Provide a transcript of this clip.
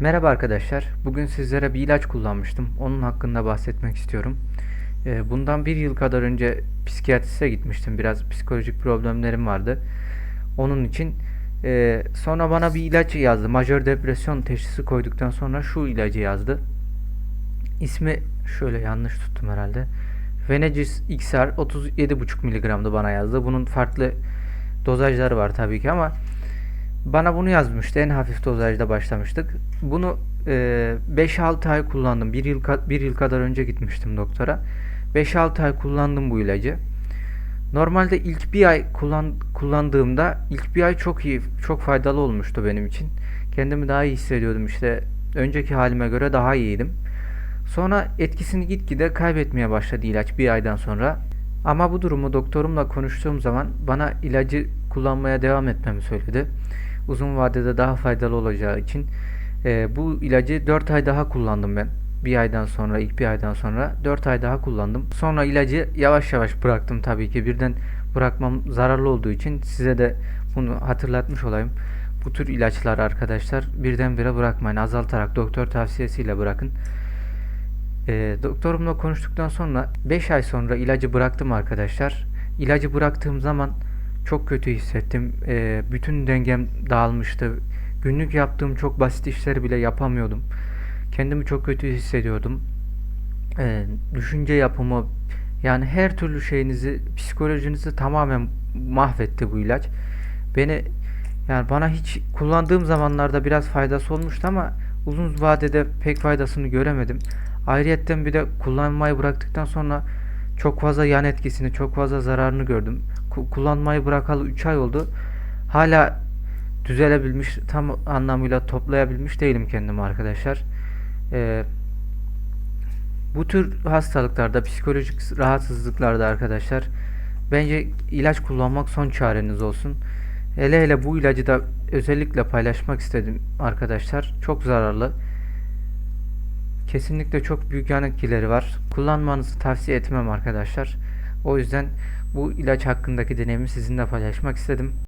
Merhaba arkadaşlar. Bugün sizlere bir ilaç kullanmıştım. Onun hakkında bahsetmek istiyorum. Ee, Bundan bir yıl kadar önce psikiyatriste gitmiştim. Biraz psikolojik problemlerim vardı. Onun için e, sonra bana bir ilaç yazdı. Majör depresyon teşhisi koyduktan sonra şu ilacı yazdı. İsmi şöyle yanlış tuttum herhalde. Venegis XR 37,5 mg'dı bana yazdı. Bunun farklı dozajları var tabii ki ama bana bunu yazmıştı. En hafif dozajda başlamıştık. Bunu e, 5-6 ay kullandım. Bir yıl, ka- bir yıl kadar önce gitmiştim doktora. 5-6 ay kullandım bu ilacı. Normalde ilk bir ay kullan, kullandığımda ilk bir ay çok iyi, çok faydalı olmuştu benim için. Kendimi daha iyi hissediyordum işte. Önceki halime göre daha iyiydim. Sonra etkisini gitgide kaybetmeye başladı ilaç bir aydan sonra. Ama bu durumu doktorumla konuştuğum zaman bana ilacı kullanmaya devam etmemi söyledi. Uzun vadede daha faydalı olacağı için. Eee, bu ilacı 4 ay daha kullandım ben. Bir aydan sonra, ilk bir aydan sonra 4 ay daha kullandım. Sonra ilacı yavaş yavaş bıraktım tabii ki. Birden bırakmam zararlı olduğu için size de bunu hatırlatmış olayım. Bu tür ilaçlar arkadaşlar birdenbire bırakmayın. Azaltarak doktor tavsiyesiyle bırakın. Eee, doktorumla konuştuktan sonra 5 ay sonra ilacı bıraktım arkadaşlar. İlacı bıraktığım zaman çok kötü hissettim. Eee, bütün dengem dağılmıştı. Günlük yaptığım çok basit işleri bile yapamıyordum. Kendimi çok kötü hissediyordum. Eee, düşünce yapımı yani her türlü şeyinizi, psikolojinizi tamamen mahvetti bu ilaç. Beni yani bana hiç kullandığım zamanlarda biraz faydası olmuştu ama uzun vadede pek faydasını göremedim. Ayrıyetten bir de kullanmayı bıraktıktan sonra çok fazla yan etkisini, çok fazla zararını gördüm. Ku- kullanmayı bırakalı 3 ay oldu. Hala düzelebilmiş, tam anlamıyla toplayabilmiş değilim kendimi arkadaşlar. Eee bu tür hastalıklarda, psikolojik rahatsızlıklarda arkadaşlar bence ilaç kullanmak son çareniz olsun. Hele hele bu ilacı da özellikle paylaşmak istedim arkadaşlar. Çok zararlı. Kesinlikle çok büyük yan etkileri var. Kullanmanızı tavsiye etmem arkadaşlar. O yüzden bu ilaç hakkındaki deneyimi sizinle paylaşmak istedim.